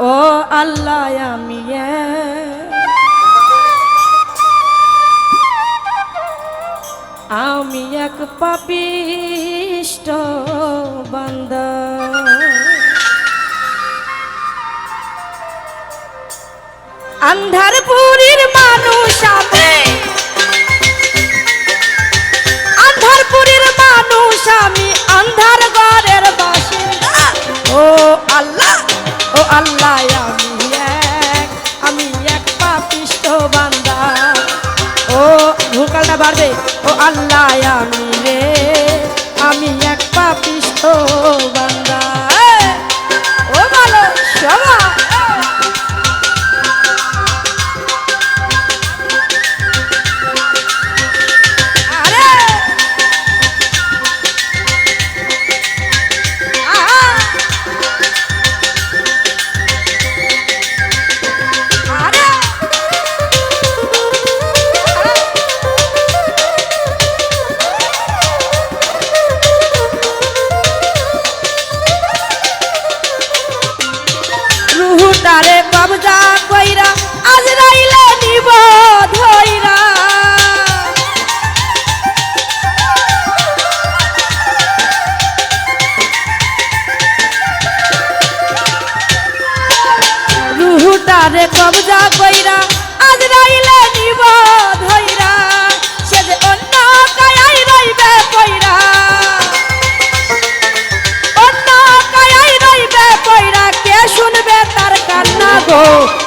ও আল্লাহ আমি। আমি এক পাপিষ্ট বান্দা আন্ধারপুরীর মানুষ আমি ও আল্লাহ আমি রে আমি রুহুটারে কবজা কইরা আজরাইলে নিব ধইরা। রুহুটারে কবজা কইরা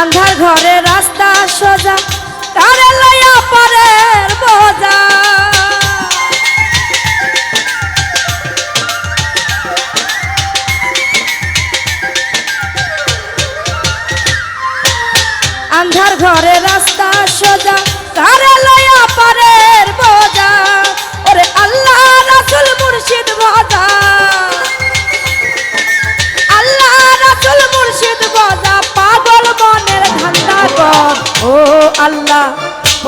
আন্ধার ঘরে রাস্তা সোজা, তারে লয়া পরের বোঝা। আন্ধার ঘরে রাস্তা সোজা, তারে লয়া পরের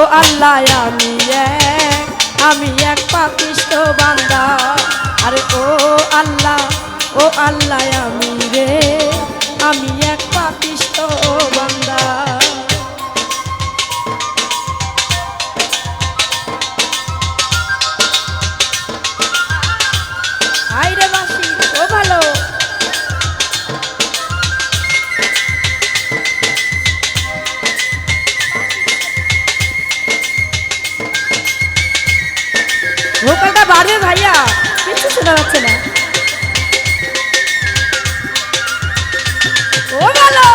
ও আল্লাহ, আমি এক আমি এক পাপিষ্ট বান্দা। আরে ও আল্লাহ ও আল্লাহ, আমি রে, আমি এক পাপিষ্ট বান্দা। ভোকালটা বাড়বে ভাইয়া কিছু শোনা যাচ্ছে না ও ভালো!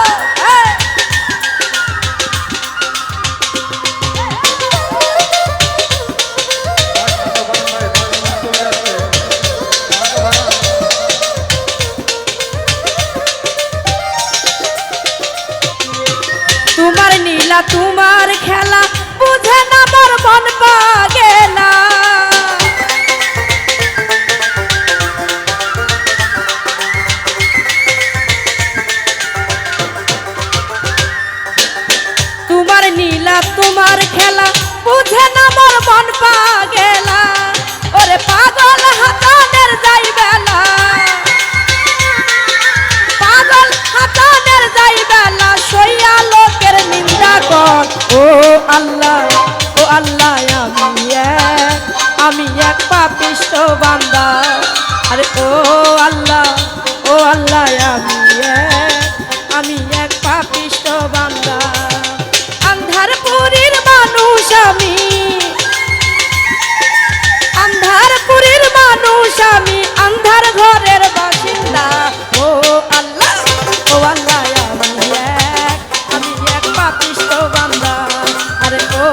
তোমার নীলা, তোমার খেলা, বুঝে না মন পাগেলা তোমার খেলা, বুঝে না মোর মন পাগেলা ওরে পাগল হাতানের যাই বেলা। পাগল হাতানের যাই বেলা, সইয়া লোকের নিন্দা কর। ও আল্লাহ ও আল্লাহ, আমি এক আমি এক পাপিষ্ট বান্দা। আরে ও শহরের বাসিন্দা। ও আল্লাহ ও আল্লাহ আমি এক আমি এক পাপিষ্ট বান্দা। আরে ও